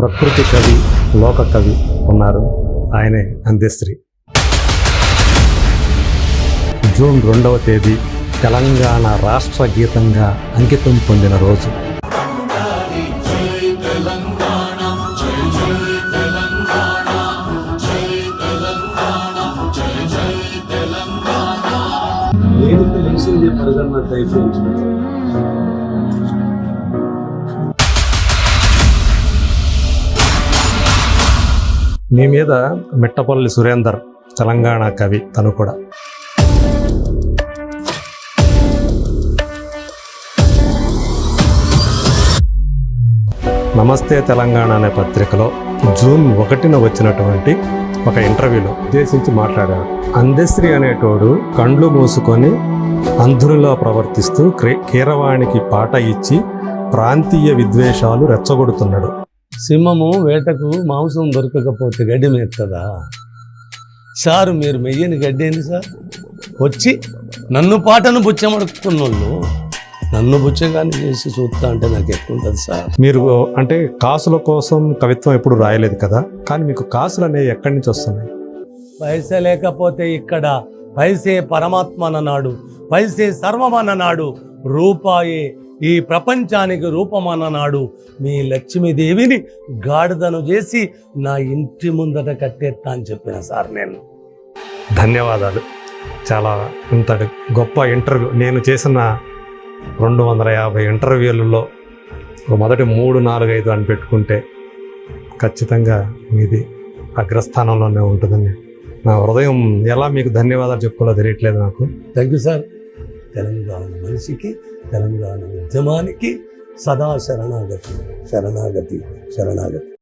ప్రకృతి కవి లోక కవి ఉన్నారు. ఆయనే అందేశ్రీ జూన్ రెండవ తేదీ తెలంగాణ రాష్ట్ర గీతంగా అంకితం పొందిన రోజు. నేను తెలిసింది పరిగణన అయిపోయింది మీ మీద మిట్టపల్లి సురేందర్ తెలంగాణ కవి తను కూడా. నమస్తే తెలంగాణ అనే పత్రికలో జూన్ ఒకటిన వచ్చినటువంటి ఒక ఇంటర్వ్యూలో ఉద్దేశించి మాట్లాడాడు అందశ్రీ అనేటోడు కండ్లు మూసుకొని అంధునిలో ప్రవర్తిస్తూ క్రీ కీరవాణికి పాట ఇచ్చి ప్రాంతీయ విద్వేషాలు రెచ్చగొడుతున్నాడు. సింహము వేటకు మాంసం దొరకకపోతే గడ్డి మేస్తుందా సార్ మీరు మెయ్యని గడ్డి ఏంది సార్? వచ్చి నన్ను పాటను బుచ్చమడుకున్నోళ్ళు నన్ను బుచ్చగాని చేసి చూస్తా అంటే నాకు ఎక్కువ ఉంటుంది సార్? మీరు అంటే కాసుల కోసం కవిత్వం ఎప్పుడు రాయలేదు కదా కానీ మీకు కాసులు అనేవి ఎక్కడి నుంచి వస్తున్నాయి? పైసే లేకపోతే ఇక్కడ పైసే పరమాత్మ అన్ననాడు పైసే సర్వమన్ననాడు రూపాయే ఈ ప్రపంచానికి రూపమన్ననాడు మీ లక్ష్మీదేవిని గాడిదను చేసి నా ఇంటి ముందట కట్టేస్తా అని చెప్పిన సార్ నేను. ధన్యవాదాలు. చాలా ఇంత గొప్ప ఇంటర్వ్యూ. నేను చేసిన రెండు వందల యాభై ఇంటర్వ్యూలలో మొదటి మూడు నాలుగు ఐదు అని పెట్టుకుంటే ఖచ్చితంగా మీది అగ్రస్థానంలోనే ఉంటుందని నా హృదయం ఎలా మీకు ధన్యవాదాలు చెప్పుకోవాలో తెలియట్లేదు నాకు. Thank you sir. తెలంగాణ మనిషికి తెలంగాణ ఉద్యమానికి సదా శరణాగతి శరణాగతి శరణాగతి.